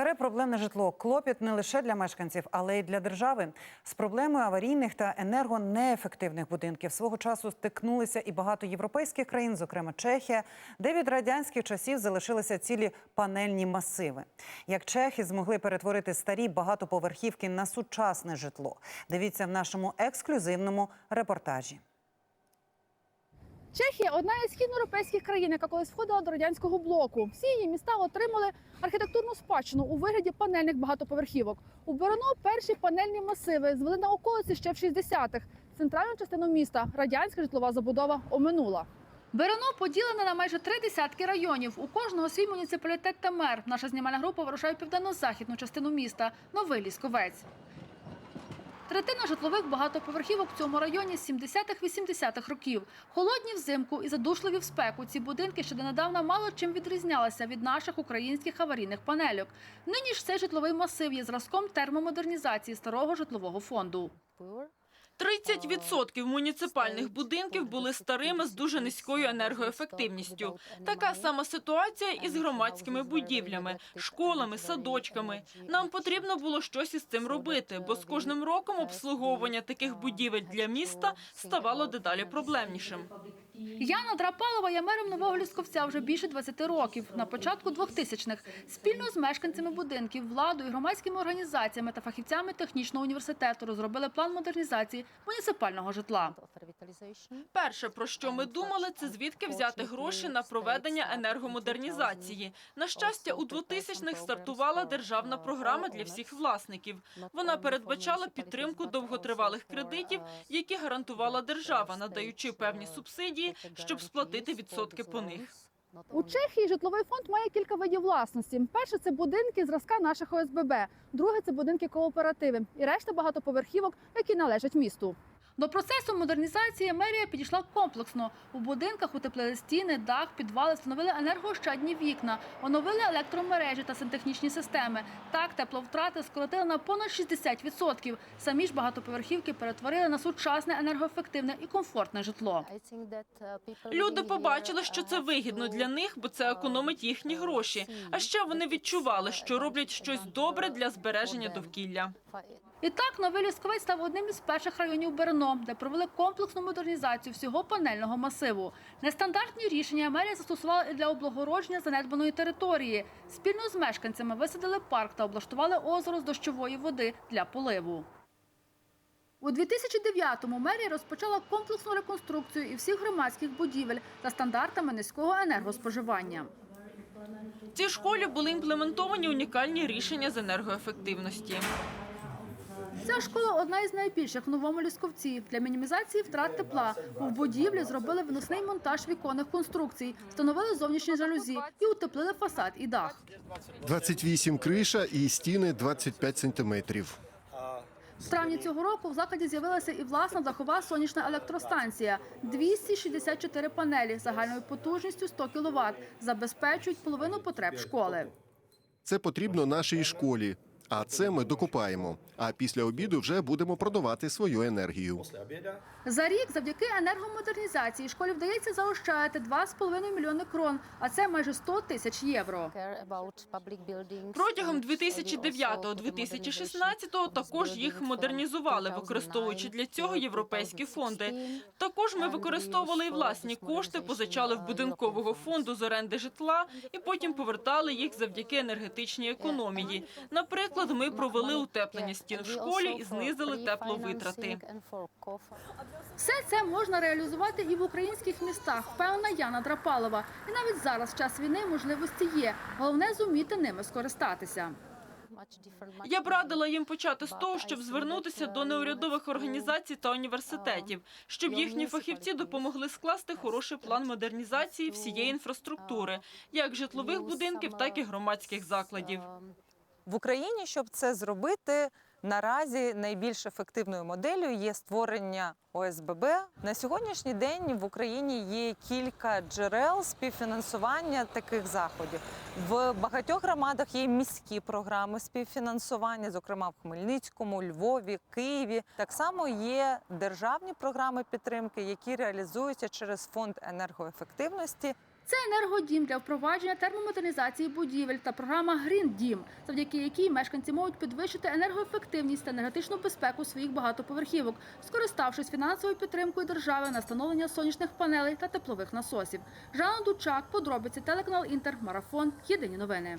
Старе проблемне житло клопіт не лише для мешканців, але й для держави. З проблемою аварійних та енергонеефективних будинків свого часу стикнулися і багато європейських країн, зокрема Чехія, де від радянських часів залишилися цілі панельні масиви. Як чехи змогли перетворити старі багатоповерхівки на сучасне житло. Дивіться в нашому ексклюзивному репортажі. Чехія одна із східноєвропейських країн, яка колись входила до радянського блоку. Всі її міста отримали архітектурну спадщину у вигляді панельних багатоповерхівок. У Брно перші панельні масиви звели на околиці ще в 60-х. Центральну частину міста радянська житлова забудова оминула. Берено поділене на майже три десятки районів. У кожного свій муніципалітет та мер. Наша знімальна група вирушає південно-західну частину міста Новий Лісковець. Третина житлових багатоповерхівок в цьому районі з 70-х-80-х років. Холодні взимку і задушливі в спеку ці будинки ще донедавна мало чим відрізнялися від наших українських аварійних панельок. Нині ж цей житловий масив є зразком термомодернізації старого житлового фонду. 30% муніципальних будинків були старими з дуже низькою енергоефективністю. Така сама ситуація і з громадськими будівлями, школами, садочками. Нам потрібно було щось із цим робити, бо з кожним роком обслуговування таких будівель для міста ставало дедалі проблемнішим. Яна Драпалова є мером Нового Лісковця вже більше 20 років. На початку 2000-х спільно з мешканцями будинків, владою, громадськими організаціями та фахівцями технічного університету розробили план модернізації муніципального житла. Перше, про що ми думали, це звідки взяти гроші на проведення енергомодернізації. На щастя, у 2000-х стартувала державна програма для всіх власників. Вона передбачала підтримку довготривалих кредитів, які гарантувала держава, надаючи певні субсидії, щоб сплатити відсотки по них. У Чехії житловий фонд має кілька видів власності. Перше це будинки зразка наших ОСББ, друге це будинки кооперативи і решта багатоповерхівок, які належать місту. До процесу модернізації мерія підійшла комплексно. У будинках утеплили стіни, дах, підвали, встановили енергоощадні вікна, оновили електромережі та сантехнічні системи. Так тепловтрати скоротили на понад 60%. Самі ж багатоповерхівки перетворили на сучасне, енергоефективне і комфортне житло. Люди побачили, що це вигідно для них, бо це економить їхні гроші. А ще вони відчували, що роблять щось добре для збереження довкілля. І так Новий Лісковець став одним із перших районів Берно, де провели комплексну модернізацію всього панельного масиву. Нестандартні рішення мерія застосувала і для облагородження занедбаної території. Спільно з мешканцями висадили парк та облаштували озеро з дощової води для поливу. У 2009-му мерія розпочала комплексну реконструкцію і всіх громадських будівель за стандартами низького енергоспоживання. В цій школі були імплементовані унікальні рішення з енергоефективності. Ця школа одна із найбільших в новому лісковці. Для мінімізації втрат тепла у будівлі зробили виносний монтаж віконних конструкцій, встановили зовнішні жалюзі і утеплили фасад і дах. 28 криша і стіни 25 сантиметрів. В травні цього року в закладі з'явилася і власна дахова сонячна електростанція. 264 панелі загальною потужністю 100 кВт забезпечують половину потреб школи. Це потрібно нашій школі. А це ми докупаємо. А після обіду вже будемо продавати свою енергію. За рік завдяки енергомодернізації школі вдається заощадити 2,5 мільйони крон, а це майже 100 тисяч євро. Протягом 2009-2016 також їх модернізували, використовуючи для цього європейські фонди. Також ми використовували і власні кошти, позичали в будинкового фонду з оренди житла і потім повертали їх завдяки енергетичній економії. Наприклад, ми провели утеплення стін в школі і знизили тепловитрати. Все це можна реалізувати і в українських містах, впевнена Яна Драпалова. І навіть зараз, в час війни, можливості є. Головне зуміти ними скористатися. Я б радила їм почати з того, щоб звернутися до неурядових організацій та університетів, щоб їхні фахівці допомогли скласти хороший план модернізації всієї інфраструктури, як житлових будинків, так і громадських закладів. В Україні, щоб це зробити, наразі найбільш ефективною моделлю є створення ОСББ. На сьогоднішній день в Україні є кілька джерел співфінансування таких заходів. В багатьох громадах є міські програми співфінансування, зокрема в Хмельницькому, Львові, Києві. Так само є державні програми підтримки, які реалізуються через фонд енергоефективності. Це енергодім для впровадження термомодернізації будівель та програма Грін Дім, завдяки якій мешканці можуть підвищити енергоефективність та енергетичну безпеку своїх багатоповерхівок, скориставшись фінансовою підтримкою держави на встановлення сонячних панелей та теплових насосів. Жанна Дучак, подробиці телеканал Інтер, марафон. Єдині новини.